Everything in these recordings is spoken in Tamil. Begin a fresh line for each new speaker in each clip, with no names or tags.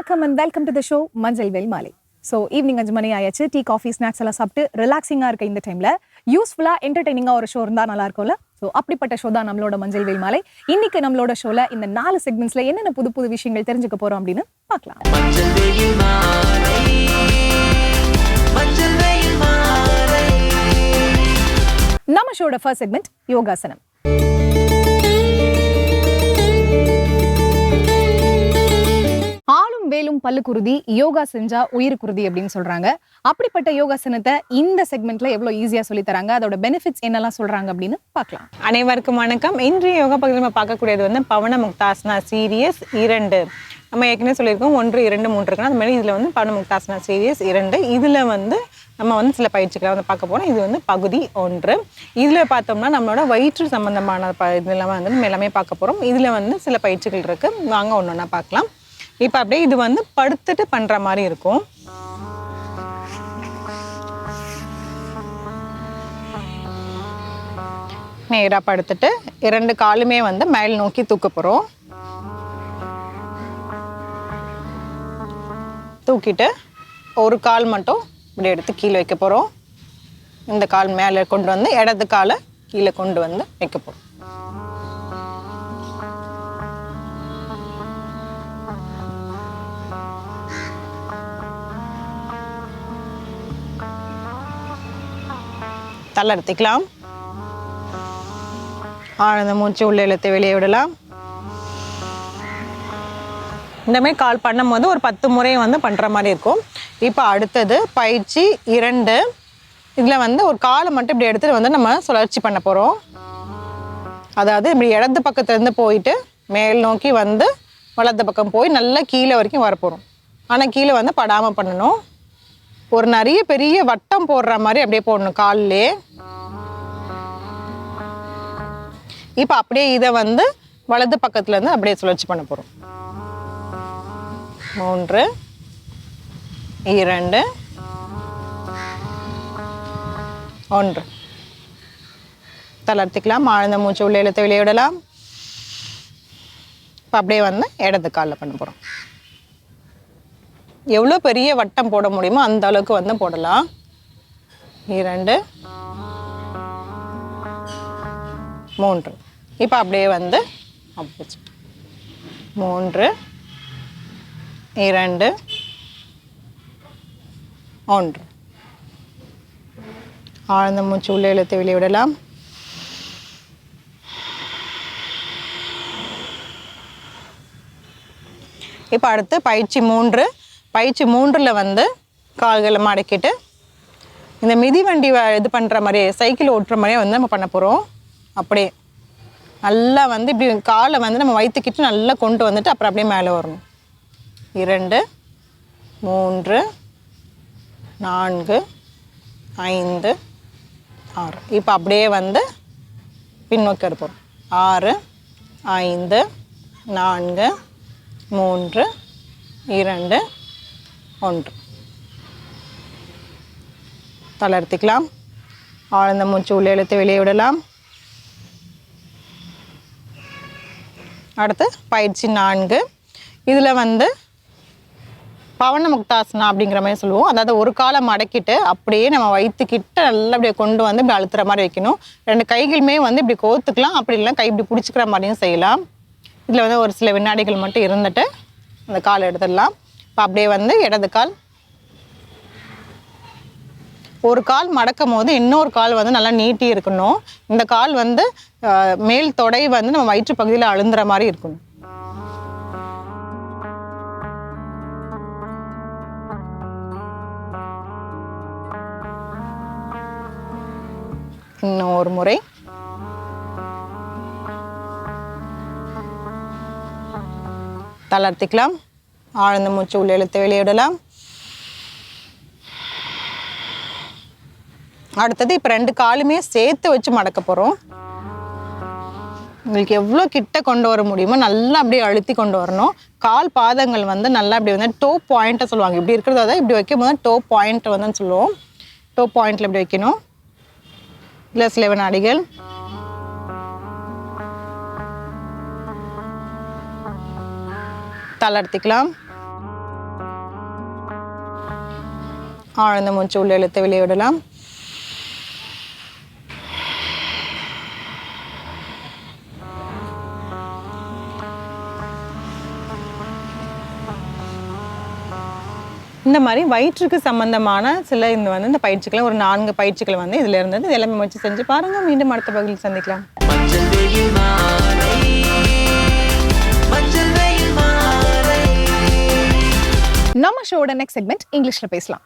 வணக்கம் and welcome to the show மஞ்சள் வெல் மாலை. ஸோ ஈவினிங் அஞ்சு மணி ஆயாச்சு. டீ காஃபி ஸ்நாக்ஸ் எல்லாம் சாப்பிட்டு ரிலாக்ஸிங்காக இருக்க இந்த டைம்ல யூஸ்ஃபுல்லாக என்டர்டைனிங்காக ஒரு ஷோ இருந்தால் நல்லா இருக்கும்ல? ஸோ அப்படிப்பட்ட ஷோ தான் நம்மளோட மஞ்சள் வெயில் மாலை. இன்னைக்கு நம்மளோட ஷோல இந்த நாலு செக்மெண்ட்ஸ்ல என்னென்ன புது புது விஷயங்கள் தெரிஞ்சுக்க போறோம் அப்படின்னு பார்க்கலாம். நம்ம ஷோட ஃபர்ஸ்ட் செக்மெண்ட் யோகாசனம். ஆளும் யோகா செஞ்சா உயிருக்குருதி அப்படின்னு சொல்றாங்க. அப்படிப்பட்ட யோகாசனத்தை இந்த செக்மெண்ட்ல எவ்வளவு ஈஸியா சொல்லி தராங்க? அதோட பெனிஃபிட்ஸ் என்னெல்லாம் சொல்றாங்க அப்படின்னு பார்க்கலாம்.
அனைவருக்கும் வணக்கம். இன்றைய யோகா பகுதியில் நம்ம பார்க்கக்கூடியது வந்து பவன முக்தாசனா சீரியஸ் இரண்டு. நம்ம ஏற்கனவே சொல்லியிருக்கோம் ஒன்று இரண்டு மூன்று இருக்குன்னா அந்த மாதிரி இதில் வந்து பவன முக்தாசனா சீரியஸ் இரண்டு. இதில் வந்து நம்ம வந்து சில பயிற்சிகளை வந்து பார்க்க போகிறோம் இது வந்து பகுதி ஒன்று. இதில் பார்த்தோம்னா நம்மளோட வயிற்று சம்பந்தமான ப இதெல்லாம் வந்து நம்ம எல்லாமே பார்க்க போகிறோம் இதில் வந்து சில பயிற்சிகள் இருக்குது வாங்க ஒன்று ஒன்றா பார்க்கலாம். இப்போ அப்படியே இது வந்து படுத்துட்டு பண்ணுற மாதிரி இருக்கும். நேராக படுத்துட்டு இரண்டு காலுமே வந்து மேல் நோக்கி தூக்க போகிறோம் தூக்கிட்டு ஒரு கால் மட்டும் இப்படி எடுத்து கீழே வைக்க போகிறோம் இந்த கால் மேலே கொண்டு வந்து இடது காலை கீழே கொண்டு வந்து வைக்க போகிறோம் தளர்த்திக்கலாம் ஆழ்ந்த மூச்சு உள்ள இழுத்து வெளியே விடலாம். இந்த மாதிரி கால் பண்ணும்போது ஒரு பத்து முறை வந்து பண்ணுற மாதிரி இருக்கும். இப்போ அடுத்தது பயிற்சி இரண்டு. இதில் வந்து ஒரு காலை மட்டும் இப்படி எடுத்துட்டு வந்து நம்ம சுழற்சி பண்ண போகிறோம் அதாவது இப்படி இடது பக்கத்துலேருந்து போயிட்டு மேல் நோக்கி வந்து வலது பக்கம் போய் நல்லா கீழே வரைக்கும் வரப்போகிறோம் ஆனால் கீழே வந்து படாமல் பண்ணணும். ஒரு நிறைய பெரிய வட்டம் போடுற மாதிரி அப்படியே போடணும் காலிலே. இப்போ அப்படியே இதை வந்து வலது பக்கத்துல இருந்து அப்படியே சுழற்சி பண்ண போகிறோம் மூன்று இரண்டு ஒன்று. தளர்த்திக்கலாம். ஆழ்ந்த மூச்சு உள்ள இழுத்து வெளியே விடலாம். இப்போ அப்படியே வந்து இடது காலில் பண்ண போகிறோம் எவ்வளோ பெரிய வட்டம் போட முடியுமோ அந்த அளவுக்கு வந்து போடலாம். இரண்டு மூன்று. இப்போ அப்படியே வந்து opposite. மூன்று. இரண்டு ஒன்று. ஆழ்ந்த மூச்சு உள்ளே இழுத்து வெளியே விடலாம். இப்போ அடுத்து பயிற்சி மூன்று. பயிற்சி மூன்றில் வந்து கால்களை மடக்கிட்டு இந்த மிதிவண்டி வ- இது பண்ணுற மாதிரியே சைக்கிள் ஓட்டுற மாதிரியே வந்து நம்ம பண்ண போகிறோம் அப்படியே நல்லா வந்து இப்படி காலை வந்து நம்ம வயிற்றுக்கிட்டு நல்லா கொண்டு வந்துட்டு அப்புறம் அப்படியே மேலே வரணும். இரண்டு மூன்று நான்கு ஐந்து ஆறு. இப்போ அப்படியே வந்து பின்னோக்கி எடுப்போம். ஆறு ஐந்து நான்கு மூன்று இரண்டு ஒன்று தளர்த்திக்கலாம். ஆழ்ந்த மூச்சு உள்ளே இழுத்து வெளியே விடலாம். அடுத்து பயிற்சி நான்கு. இதில் வந்து பவன முக்தாசனா அப்படிங்கிற மாதிரி சொல்லுவோம். அதாவது ஒரு காலை மடக்கிட்டு அப்படியே நம்ம வயிற்றுக்கிட்ட நல்லா அப்படியே கொண்டு வந்து இப்படி அழுத்துற மாதிரி வைக்கணும். ரெண்டு கைகளுமே வந்து இப்படி கோத்துக்கலாம். அப்படி இல்லை கை இப்படி பிடிச்சிக்கிற மாதிரியும் செய்யலாம். இதில் வந்து ஒரு சில வினாடிகள் மட்டும் இருந்துட்டு அந்த காலை எடுத்துடலாம். இப்போ அப்படியே வந்து இடது கால். ஒரு கால் மடக்கும் போது இன்னொரு கால் வந்து நல்லா நீட்டி இருக்கணும். இந்த கால் வந்து மேல் தொடை வந்து நம்ம வயிற்று பகுதியில் அழுந்துற மாதிரி இருக்கணும். இன்னும் ஒரு முறை. தளர்த்திக்கலாம். ஆழ்ந்த மூச்சு உள்ள இழுத்து வெளியிடலாம். அடுத்தது இப்போ ரெண்டு காலுமே சேர்த்து வச்சு மடக்க போகிறோம் உங்களுக்கு எவ்வளோ கிட்ட கொண்டு வர முடியுமோ நல்லா அப்படியே அழுத்தி கொண்டு வரணும். கால் பாதங்கள் வந்து நல்லா அப்படி வந்து டோ பாயிண்ட்டை சொல்லுவாங்க. இப்படி இருக்கிறத தான் இப்படி வைக்கும் போது டோ பாயிண்ட் வந்து சொல்லுவோம். டோ பாயிண்ட்ல இப்படி வைக்கணும். இல்லை சில வினாடிகள் தளர்த்திக்கலாம் ஆழ்ந்த மூச்சு உள்ள இழுத்து வெளியிடலாம் இந்த மாதிரி வயிற்றுக்கு சம்பந்தமான சில இந்த வந்து இந்த பயிற்சிகளை ஒரு நான்கு பயிற்சிகள் வந்து இதுல இருந்தது எல்லாமே முயற்சி செஞ்சு பாருங்க மீண்டும் அடுத்த பகுதியில் சந்திக்கலாம்
நம்ம ஷோட நெக்ஸ்ட் செக்மெண்ட் இங்கிலீஷ்ல பேசலாம்.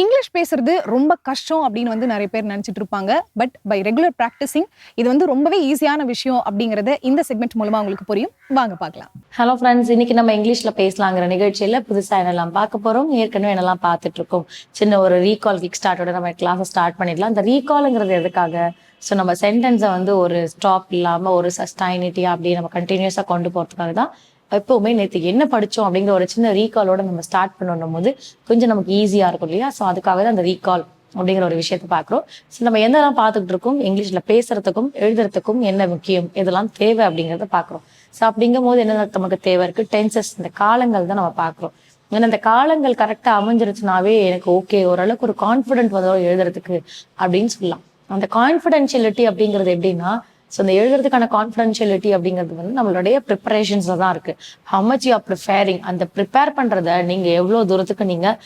இங்கிலீஷ் பேசுறது ரொம்ப கஷ்டம் அப்படின்னு வந்து நிறைய பேர் நினைச்சிட்டு இருப்பாங்க. பட் பை ரெகுலர் ப்ராக்டிஸிங் இது வந்து ரொம்பவே ஈஸியான விஷயம் அப்படிங்கிறத இந்த செக்மெண்ட் மூலமாக உங்களுக்கு புரியும். வாங்க பார்க்கலாம்.
ஹலோ ஃப்ரெண்ட்ஸ் இன்னைக்கு நம்ம இங்கிலீஷில் பேசலாங்கிற நிகழ்ச்சியில புதுசாக என்னெல்லாம் பார்க்க போகிறோம் ஏற்கனவே என்னெல்லாம் பார்த்துட்டு இருக்கோம். சின்ன ஒரு ரீகால் கிக் ஸ்டார்ட்டோட நம்ம கிளாஸை ஸ்டார்ட் பண்ணிடலாம். அந்த ரீகாலுங்கிறது எதுக்காக? ஸோ நம்ம சென்டென்ஸை வந்து ஒரு ஸ்டாப் இல்லாமல் ஒரு சஸ்டைனிட்டி அப்படி நம்ம கண்டினியூஸாக கொண்டு போகிறதுக்காக தான் எப்போவுமே நேற்று என்ன படித்தோம் அப்படிங்கிற ஒரு சின்ன ரீகாலோட நம்ம ஸ்டார்ட் பண்ணணும் போது கொஞ்சம் நமக்கு ஈஸியாக இருக்கும் இல்லையா? ஸோ அதுக்காக தான் அந்த ரீகால் அப்படிங்கிற ஒரு விஷயத்தை பார்க்குறோம். ஸோ நம்ம என்னெல்லாம் பார்த்துக்கிட்டு இருக்கோம்? இங்கிலீஷில் பேசுறதுக்கும் எழுதுறதுக்கும் என்ன முக்கியம்? இதெல்லாம் தேவை அப்படிங்கிறத பார்க்குறோம். ஸோ அப்படிங்கும் போது என்ன நமக்கு தேவை இருக்குது டென்சஸ் இந்த காலங்கள் தான் நம்ம பார்க்குறோம். ஏன்னா அந்த காலங்கள் கரெக்டாக அமைஞ்சிருச்சுனாவே எனக்கு ஓகே ஓரளவுக்கு ஒரு கான்ஃபிடென்ட் வந்தோம் எழுதுறதுக்கு அப்படின்னு சொல்லலாம். அந்த கான்ஃபிடென்ஷியலிட்டி அப்படிங்கிறது எப்படின்னா ஸோ இந்த எழுதுறதுக்கான கான்ஃபிடென்ஷியலிட்டி அப்படிங்கிறது வந்து நம்மளுடைய ப்ரிப்பரேஷன்ஸில் தான் இருக்குது how much you are preparing அந்த ப்ரிப்பேர் பண்ணுறத நீங்கள் எவ்வளோ தூரத்துக்கு நீங்கள்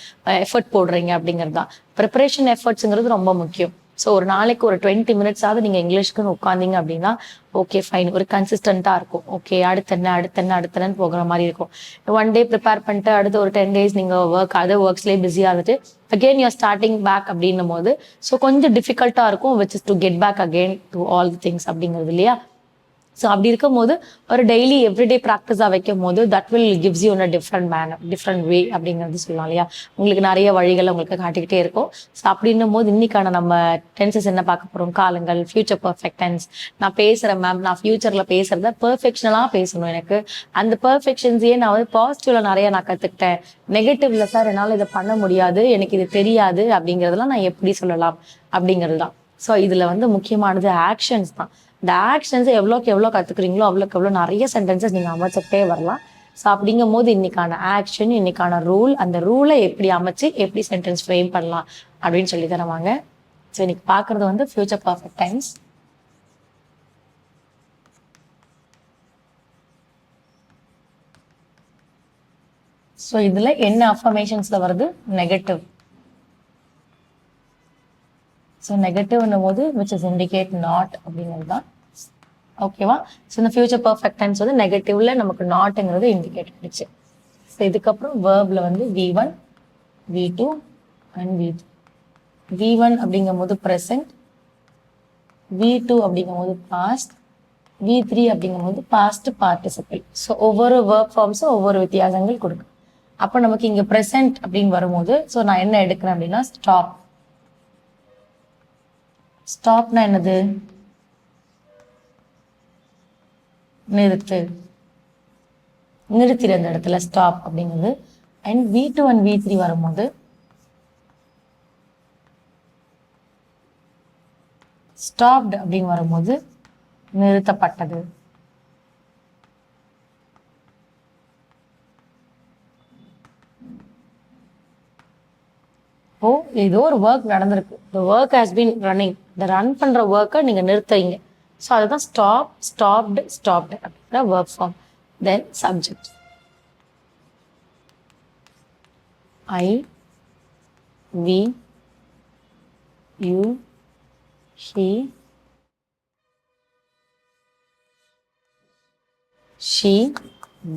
எஃபர்ட் uh, போடுறீங்க அப்படிங்கிறது தான். ப்ரிப்பரேஷன் எஃபர்ட்ஸுங்கிறது ரொம்ப முக்கியம். ஸோ ஒரு நாளைக்கு ஒரு டுவெண்ட்டி மினிட்ஸாவது நீங்கள் இங்கிலீஷ்க்குன்னு உட்காந்தீங்க அப்படின்னா ஓகே ஃபைன் ஒரு கன்சிஸ்டண்ட்டாக இருக்கும். ஓகே அடுத்த என்ன அடுத்த என்ன அடுத்த போகிற மாதிரி இருக்கும். ஒன் டே ப்ரிப்பேர் பண்ணிட்டு அடுத்து ஒரு டென் டேஸ் நீங்கள் ஒர்க் அதர் ஒர்க்ஸ்லேயே பிஸியாக இருந்துட்டு அகெயின் யூஆர் ஸ்டார்டிங் பேக் அப்படின்னும் போது ஸோ கொஞ்சம் டிஃபிகல்ட்டாக இருக்கும் which is to get back again to all the things அப்படிங்கிறது இல்லையா? ஸோ அப்படி இருக்கும் போது ஒரு டெய்லி எவ்ரிடே ப்ராக்டிஸாக வைக்கும் போது that will gives you a different manner different way அப்படிங்கிறது சொல்லலாம் இல்லையா? உங்களுக்கு நிறைய வழிகளை உங்களுக்கு காட்டிக்கிட்டே இருக்கும். ஸோ அப்படின்னும் போது இன்னைக்கான நம்ம டென்சஸ் என்ன பார்க்க போகிறோம் காலங்கள் ஃபியூச்சர் பர்ஃபெக்ட் டென்ஸ் நான் பேசுகிறேன் மேம் நான் ஃபியூச்சரில் பேசுகிறத பர்ஃபெக்ஷனலாக பேசணும் எனக்கு. அந்த பர்ஃபெக்ஷன்ஸையே நான் வந்து பாசிட்டிவ்ல நிறைய நான் கற்றுக்கிட்டேன் நெகட்டிவ்ல சார் என்னால் இதை பண்ண முடியாது. எனக்கு இது தெரியாது அப்படிங்கிறதெல்லாம் நான் எப்படி சொல்லலாம்? அப்படிங்கிறது தான். ஸோ இதில் வந்து முக்கியமானது ஆக்ஷன்ஸ் தான். இந்த ஆக்ஷன்ஸை எவ்வளோக்கு எவ்வளோ கற்றுக்குறீங்களோ அவ்வளோக்கு எவ்வளோ நிறைய சென்டென்சஸ் நீங்கள் அமைச்சிட்டே வரலாம். ஸோ அப்படிங்கும் போது இன்னைக்கான ஆக்ஷன் இன்னைக்கான ரூல் அந்த ரூலை எப்படி அமைச்சு எப்படி சென்டென்ஸ் ஃப்ரேம் பண்ணலாம் அப்படின்னு சொல்லி தருவாங்க. ஸோ இன்னைக்கு பார்க்குறது வந்து ஃபியூச்சர் பர்ஃபெக்ட் டைம்ஸ் ஸோ இதில் என்ன அஃபர்மேஷன்ஸில் வருது? நெகட்டிவ் ஸோ நெகட்டிவ்னும் போது விச் இஸ் இண்டிகேட் நாட் அப்படிங்கிறது தான். ஓகேவா ஸோ இந்த ஃபியூச்சர் பர்ஃபெக்ட் டென்ஸ் வந்து நெகட்டிவ்ல நமக்கு நாட்டுங்கிறது இண்டிகேட் ஆயிடுச்சு. ஸோ இதுக்கப்புறம் வேர்பில் வந்து V one V two and V V one அப்படிங்கும் போது ப்ரெசன்ட் வி டூ அப்படிங்கும் போது பாஸ்ட் வி த்ரீ அப்படிங்கும் போது பாஸ்ட் பார்ட்டிசிபிள் ஸோ ஒவ்வொரு ஒர்க் ஃபார்ம்ஸும் ஒவ்வொரு வித்தியாசங்கள் கொடுக்கும். அப்போ நமக்கு இங்கே ப்ரெசன்ட் அப்படின்னு வரும்போது ஸோ நான் என்ன எடுக்கிறேன் அப்படின்னா ஸ்டாப் ஸ்டாப்னா என்னது? நிறுத்து. நிறுத்திடு அந்த இடத்துல ஸ்டாப் அப்படிங்கிறது. And V two and V three வரும்போது ஸ்டாப்டு அப்படின்னு வரும்போது நிறுத்தப்பட்டது. ஓ ஏதோ ஒரு ஒர்க் நடந்திருக்கு. The work has been running இந்த ரன் பண்ற ஒர்க்கை நீங்க நிறுத்துறீங்க. ஸோ அதுதான் ஸ்டாப் ஸ்டாப்டு ஸ்டாப்டு அப்படின்ற work form then subject I we you he she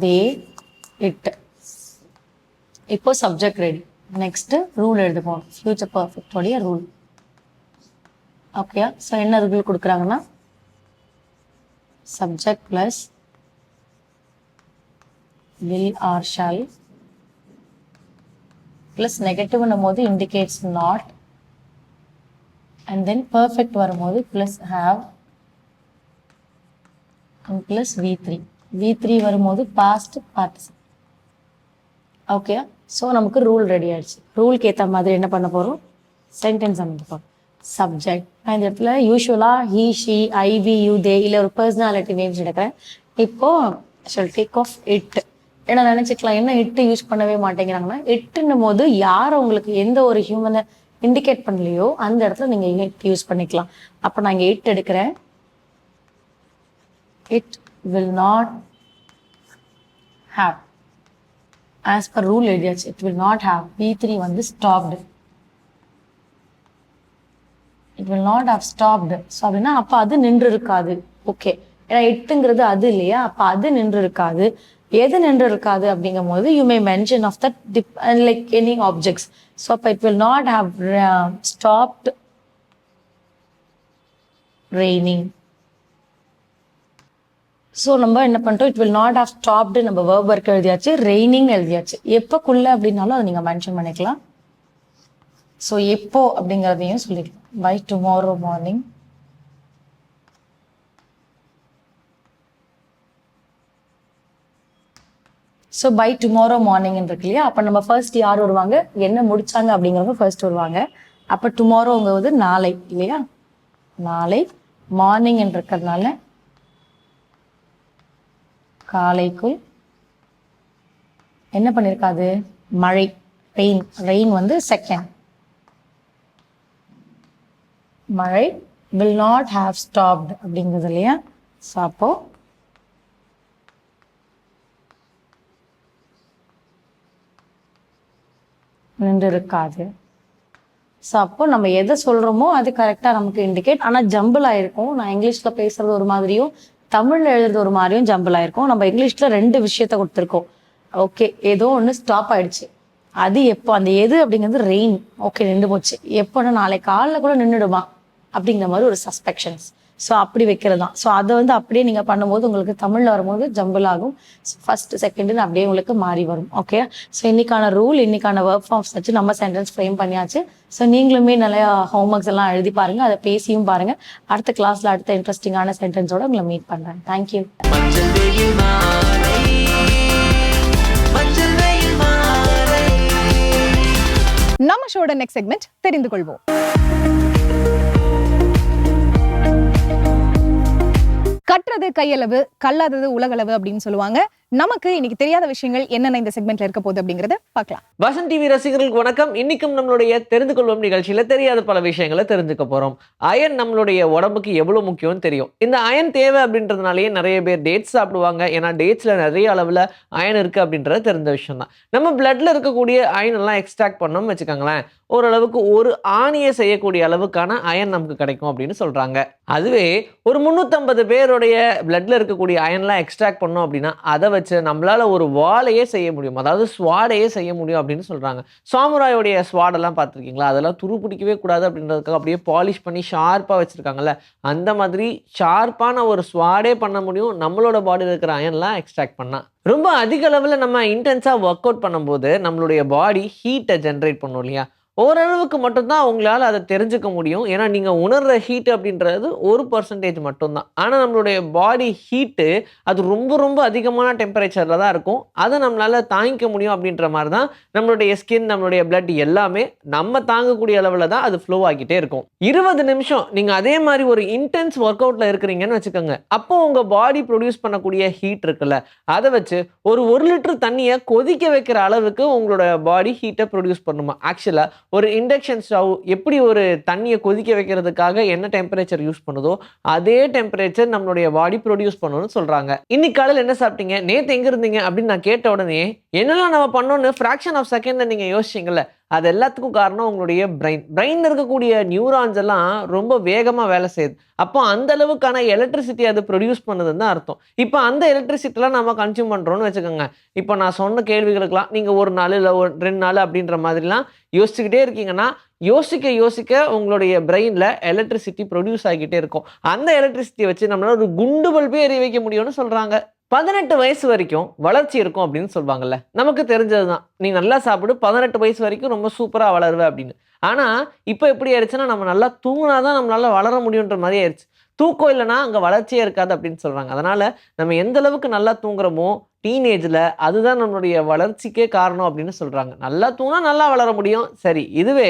they it இப்போ சப்ஜெக்ட் ரெடி நெக்ஸ்ட் ரூல் எழுதுவோம். ஃபியூச்சர் பர்ஃபெக்டோடைய ரூல் ஓகே ஸோ என்ன ரூல் கொடுக்குறாங்கன்னா? Subject plus will or shall plus நெகட்டிவ்னும் போது indicates not and then perfect வரும்போது plus have and plus V three V three வரும்போது பாஸ்ட் பார்ட்டிசிப் ஓகே ஸோ நமக்கு ரூல் ரெடி ஆயிடுச்சு. ரூலுக்கு ஏற்ற மாதிரி என்ன பண்ண போகிறோம் சென்டென்ஸ் அமைக்க போகிறோம் சப்ஜெக்ட் நான் இந்த இடத்துல யூஸ்வலாக he she I we you they இல்லை ஒரு பர்சனாலிட்டி நேம்ஸ் எடுக்கிறேன். இப்போ ஷல் டேக் ஆஃப் இட் ஏன்னா நினைச்சுக்கலாம் என்ன இட்டு யூஸ் பண்ணவே மாட்டேங்கிறாங்கன்னா எட்டுன்னும் போது யார் உங்களுக்கு எந்த ஒரு ஹியூமனை இண்டிகேட் பண்ணலையோ அந்த இடத்துல நீங்க இட் யூஸ் பண்ணிக்கலாம். அப்ப நான் இங்க இட் எடுக்கிறேன். It will not have as per rule எழுதியாச்சு it will not have V three வந்து stopped it will not have stopped so அப்படின்னா அப்போ அது நின்று இருக்காது ஓகே ஏன்னா எட்டுங்கிறது அது இல்லையா? அப்போ அது நின்று இருக்காது எது நின்று இருக்காது அப்படிங்கும் போது you may mention of that tip like any objects so அப்போ it will not have stopped raining so நம்ம என்ன பண்ணிட்டோம்? It will not have stopped நம்ம வேர்ப் ஒர்க் எழுதியாச்சு ரெய்னிங் எழுதியாச்சு. எப்போக்குள்ள அப்படின்னாலும் அதை நீங்கள் மென்ஷன் பண்ணிக்கலாம். ஸோ எப்போ அப்படிங்கிறதையும் சொல்லிக்கலாம் by tomorrow morning so by tomorrow morning இருக்கு இல்லையா? அப்போ நம்ம ஃபர்ஸ்ட் யார் வருவாங்க? என்ன முடிச்சாங்க அப்படிங்கிறவங்க ஃபர்ஸ்ட் வருவாங்க. அப்போ டுமாரோங்கிறது நாளை இல்லையா? நாளை மார்னிங் இருக்கிறதுனால காலைக்குள் என்ன பண்ணியிருக்காது மழை ரெயின் ரெயின் வந்து செகண்ட் மழை வில் நாட் ஹாவ் ஸ்டாப்ட் அப்படிங்கிறது இல்லையா? ஸோ அப்போ நின்று இருக்காது ஸோ அப்போ நம்ம எதை சொல்கிறோமோ அது கரெக்டாக நமக்கு இண்டிகேட் ஆனால் ஜம்பிள் ஆயிருக்கும். நான் இங்கிலீஷில் பேசுறது ஒரு மாதிரியும் தமிழில் எழுதுறது ஒரு மாதிரியும் ஜம்பிள் ஆயிருக்கும். நம்ம இங்கிலீஷில் ரெண்டு விஷயத்த கொடுத்துருக்கோம். ஓகே ஏதோ ஒன்று ஸ்டாப் ஆயிடுச்சு. அது எப்போ? அந்த எது அப்படிங்கிறது ரெயின் ஓகே நின்று போச்சு. எப்போன்னா நாளை காலைல கூட நின்றுடுமா அப்படிங்கிற மாதிரி ஒரு சஸ்பெக்ஷன்ஸ் ஸோ அப்படி வைக்கிறது தான் ஸோ அதை வந்து அப்படியே நீங்கள் பண்ணும்போது உங்களுக்கு தமிழில் வரும்போது ஜம்பிள் ஆகும். ஃபர்ஸ்ட் செகண்டுன்னு அப்படியே உங்களுக்கு மாறி வரும். ஓகே ஸோ இன்னைக்கான ரூல் இன்னைக்கான ஒர்க் ஃபார்ம்ஸ் வச்சு நம்ம சென்டென்ஸ் ஃப்ரேம் பண்ணியாச்சு. ஸோ நீங்களுமே நிறையா ஹோம்ஒர்க்ஸ் எல்லாம் எழுதி பாருங்கள் அதை பேசியும் பாருங்க. அடுத்த கிளாஸில் அடுத்த இன்ட்ரெஸ்டிங்கான சென்டென்ஸோட உங்களை மீட் பண்ணுறேன் தேங்க்யூ
நம்ம ஷோட நெக்ஸ்ட் செக்மெண்ட் தெரிந்து கொள்வோம். கற்றது கையளவு கல்லாதது உலகளவு அப்படின்னு சொல்லுவாங்க. நமக்கு இன்னைக்கு தெரியாத விஷயங்கள் என்னென்ன இந்த செக்மெண்ட்ல இருக்க போகுது அப்படிங்கறத பார்க்கலாம்.
வசன் டிவி ரசிகர்களுக்கு வணக்கம். இன்னைக்கும் நம்மளுடைய தெரிந்து கொள்வோம் நிகழ்ச்சியில தெரியாத பல விஷயங்களை தெரிஞ்சுக்க போறோம். அயன் நம்மளுடைய உடம்புக்கு எவ்வளவு முக்கியம்னு தெரியும். இந்த அயன் தேவை அப்படின்றதுனாலயே நிறைய பேர் டேட்ஸ் சாப்பிடுவாங்க. ஏன்னா டேட்ஸ்ல நிறைய அளவுல அயன் இருக்கு அப்படின்றது தெரிஞ்ச விஷயம் தான் நம்ம பிளட்ல இருக்கக்கூடிய அயன் எல்லாம் எக்ஸ்ட்ராக்ட் பண்ணோம்னு வச்சுக்கோங்களேன். ஓரளவுக்கு ஒரு ஆணியை செய்யக்கூடிய அளவுக்கான அயன் நமக்கு கிடைக்கும் அப்படின்னு சொல்றாங்க. அதுவே ஒரு முந்நூற்றம்பது பேருடைய பிளட்ல இருக்கக்கூடிய அயன்லாம் எக்ஸ்ட்ராக்ட் பண்ணோம் அப்படின்னா அதை வச்சு நம்மளால ஒரு வாழையே செய்ய முடியும். அதாவது ஸ்வாடையே செய்ய முடியும் அப்படின்னு சொல்றாங்க. சாமுராயோடைய ஸ்வாடெல்லாம் பார்த்துருக்கீங்களா? அதெல்லாம் துரு பிடிக்கவே கூடாது அப்படின்றதுக்காக அப்படியே பாலிஷ் பண்ணி ஷார்ப்பாக வச்சுருக்காங்கல்ல? அந்த மாதிரி ஷார்ப்பான ஒரு ஸ்வாடே பண்ண முடியும். நம்மளோட பாடியில் இருக்கிற அயன்லாம் எக்ஸ்ட்ராக்ட் பண்ணால் ரொம்ப அதிக அளவில் நம்ம இன்டென்ஸாக ஒர்க் அவுட் பண்ணும்போது நம்மளுடைய பாடி ஹீட்டை ஜென்ரேட் பண்ணும் இல்லையா? ஓரளவுக்கு மட்டும்தான் உங்களால் அதை தெரிஞ்சுக்க முடியும். ஏன்னா நீங்கள் உணர்கிற ஹீட் அப்படின்றது ஒரு பர்சன்டேஜ் மட்டும்தான். ஆனால் நம்மளுடைய பாடி ஹீட்டு அது ரொம்ப ரொம்ப அதிகமான டெம்பரேச்சரில் தான் இருக்கும். அதை நம்மளால் தாங்கிக்க முடியும் அப்படின்ற மாதிரி தான் நம்மளுடைய ஸ்கின் நம்மளுடைய பிளட் எல்லாமே நம்ம தாங்கக்கூடிய அளவில் தான் அது ஃப்ளோ ஆகிட்டே இருக்கும். இருபது நிமிஷம் நீங்கள் அதே மாதிரி ஒரு இன்டென்ஸ் ஒர்க் அவுட்டில் இருக்கிறீங்கன்னு வச்சுக்கோங்க. அப்போ உங்கள் பாடி ப்ரொடியூஸ் பண்ணக்கூடிய ஹீட் இருக்குல்ல அதை வச்சு ஒரு ஒரு லிட்டர் தண்ணியை கொதிக்க வைக்கிற அளவுக்கு உங்களோட பாடி ஹீட்டை ப்ரொடியூஸ் பண்ணுமா? ஆக்சுவலாக ஒரு இண்டக்ஷன் ஸ்டவ் எப்படி ஒரு தண்ணியை கொதிக்க வைக்கிறதுக்காக என்ன டெம்பரேச்சர் யூஸ் பண்ணுதோ அதே டெம்பரேச்சர் நம்மளுடைய பாடி ப்ரொடியூஸ் பண்ணணும்னு சொல்கிறாங்க இன்னைக்கு காலையில் என்ன சாப்பிட்டீங்க? நேற்று எங்கே இருந்தீங்க? அப்படின்னு நான் கேட்ட உடனே என்னெல்லாம் நம்ம பண்ணோன்னு ஃப்ராக்ஷன் ஆஃப் செகண்ட்ல நீங்கள் யோசிச்சீங்கல்ல அது எல்லாத்துக்கும் காரணம் உங்களுடைய பிரெயின் பிரெயின்ல இருக்கக்கூடிய நியூரான்ஸ் எல்லாம் ரொம்ப வேகமாக வேலை செய்யுது. அப்போ அந்த அளவுக்கான எலக்ட்ரிசிட்டி அது ப்ரொடியூஸ் பண்ணுதுன்னு தான் அர்த்தம். இப்போ அந்த எலக்ட்ரிசிட்டிலாம் நம்ம கன்சியூம் பண்ணுறோம்னு வச்சுக்கோங்க. இப்போ நான் சொன்ன கேள்விகளுக்கெல்லாம் நீங்கள் ஒரு நாள் இல்லை ஒரு ரெண்டு நாள் அப்படின்ற மாதிரிலாம் யோசிச்சுக்கிட்டே இருக்கீங்கன்னா யோசிக்க யோசிக்க உங்களுடைய பிரெயினில் எலக்ட்ரிசிட்டி ப்ரொடியூஸ் ஆகிக்கிட்டே இருக்கும். அந்த எலக்ட்ரிசிட்டியை வச்சு நம்மளால் ஒரு குண்டு பல்பே எறி வைக்க முடியும்னு சொல்கிறாங்க பதினெட்டு வயசு வரைக்கும் வளர்ச்சி இருக்கும் அப்படின்னு சொல்லுவாங்கல்ல. நமக்கு தெரிஞ்சது தான் நீ நல்லா சாப்பிடு பதினெட்டு வயசு வரைக்கும் ரொம்ப சூப்பராக வளருவ அப்படின்னு. ஆனால் இப்போ எப்படி ஆயிடுச்சுன்னா நம்ம நல்லா தூங்கினா தான் நம்மளால வளர முடியுன்ற மாதிரி ஆயிடுச்சு. தூக்கம் இல்லைன்னா அங்கே வளர்ச்சியே இருக்காது அப்படின்னு சொல்கிறாங்க அதனால் நம்ம எந்த அளவுக்கு நல்லா தூங்குறோமோ டீனேஜில் அதுதான் நம்மளுடைய வளர்ச்சிக்கே காரணம் அப்படின்னு சொல்கிறாங்க நல்லா தூங்கினா நல்லா வளர முடியும். சரி இதுவே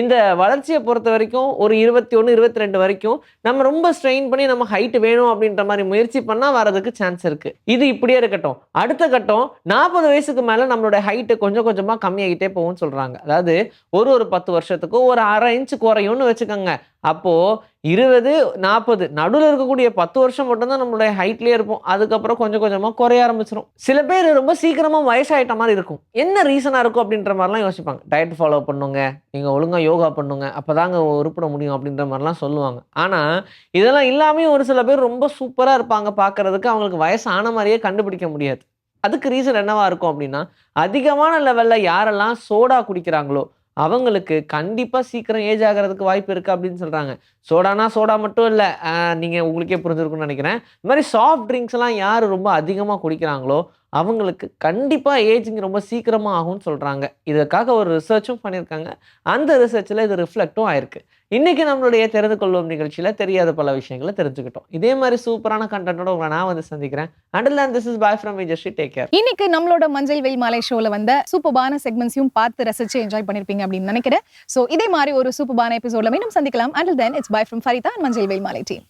இந்த வளர்ச்சியை பொறுத்த வரைக்கும் ஒரு இருபத்தி ஒன்று இருபத்தி ரெண்டு வரைக்கும் நம்ம ரொம்ப ஸ்ட்ரெயின் பண்ணி நம்ம ஹைட் வேணும் அப்படின்ற மாதிரி முயற்சி பண்ணால் வரதுக்கு சான்ஸ் இருக்குது இது இப்படியே இருக்கட்டும். அடுத்த கட்டம் நாற்பது வயசுக்கு மேலே நம்மளோட ஹைட்டு கொஞ்சம் கொஞ்சமாக கம்மியாகிட்டே போகும்னு சொல்கிறாங்க அதாவது ஒரு ஒரு பத்து வருஷத்துக்கும் ஒரு அரை இன்ச்சு குறையும்னு வச்சுக்கோங்க. அப்போது இருபது நாற்பது நடுவில் இருக்கக்கூடிய பத்து வருஷம் மட்டும்தான் நம்மளுடைய ஹைட்லேயே இருப்போம். அதுக்கப்புறம் கொஞ்சம் கொஞ்சமாக குறைய ஆரம்பிச்சிடும் சில பேர் ரொம்ப சீக்கிரமாக வயசாயிட்ட மாதிரி இருக்கும். என்ன ரீசனாக இருக்கும் அப்படின்ற மாதிரிலாம் யோசிப்பாங்க. டயட் ஃபாலோ பண்ணுங்க. நீங்கள் ஒழுங்காக யோகா பண்ணுங்க. அப்போதாங்க உருப்பிட முடியும் அப்படின்ற மாதிரிலாம் சொல்லுவாங்க. ஆனால் இதெல்லாம் இல்லாமையும் ஒரு சில பேர் ரொம்ப சூப்பராக இருப்பாங்க பார்க்கறதுக்கு அவங்களுக்கு வயசான மாதிரியே கண்டுபிடிக்க முடியாது. அதுக்கு ரீசன் என்னவா இருக்கும் அப்படின்னா அதிகமான லெவலில் யாரெல்லாம் சோடா குடிக்கிறாங்களோ அவங்களுக்கு கண்டிப்பாக சீக்கிரம் ஏஜ் ஆகிறதுக்கு வாய்ப்பு இருக்குது அப்படின்னு சொல்கிறாங்க சோடானா சோடா மட்டும் இல்லை நீங்கள் உங்களுக்கே புரிஞ்சிருக்கும்னு நினைக்கிறேன். இந்த மாதிரி சாஃப்ட் ட்ரிங்க்ஸ் எல்லாம் யார் ரொம்ப அதிகமாக குடிக்கிறாங்களோ அவங்களுக்கு கண்டிப்பாக ஏஜிங் ரொம்ப சீக்கிரமாக ஆகும்னு சொல்கிறாங்க இதுக்காக ஒரு ரிசர்ச்சும் பண்ணியிருக்காங்க. அந்த ரிசர்ச்சில் இது ரிஃப்ளெக்டும் ஆயிருக்கு. இன்றைக்கி நம்மளுடைய தெரிந்து கொள்வோம் நிகழ்ச்சியில் தெரியாத பல விஷயங்களை தெரிஞ்சுக்கிட்டோம். இதே மாதிரி சூப்பரான கண்டென்ட்டோட உங்களை நான் வந்து சந்திக்கிறேன். Until and this is bye from Vijayasri take care
இன்னைக்கு நம்மளோட மஞ்சள் வெயில் மாலை ஷோல வந்த சூப்பர்பான செக்மெண்ட்ஸையும் பார்த்து ரசிச்சு என்ஜாய் பண்ணிருப்பீங்க அப்படின்னு நினைக்கிறேன். சோ இதே மாதிரி ஒரு சூப்பர்பான எபிசோட்ல மீண்டும் சந்திக்கலாம். Until then it's bye from Farida and மஞ்சள் வெயில் மாலை டீம்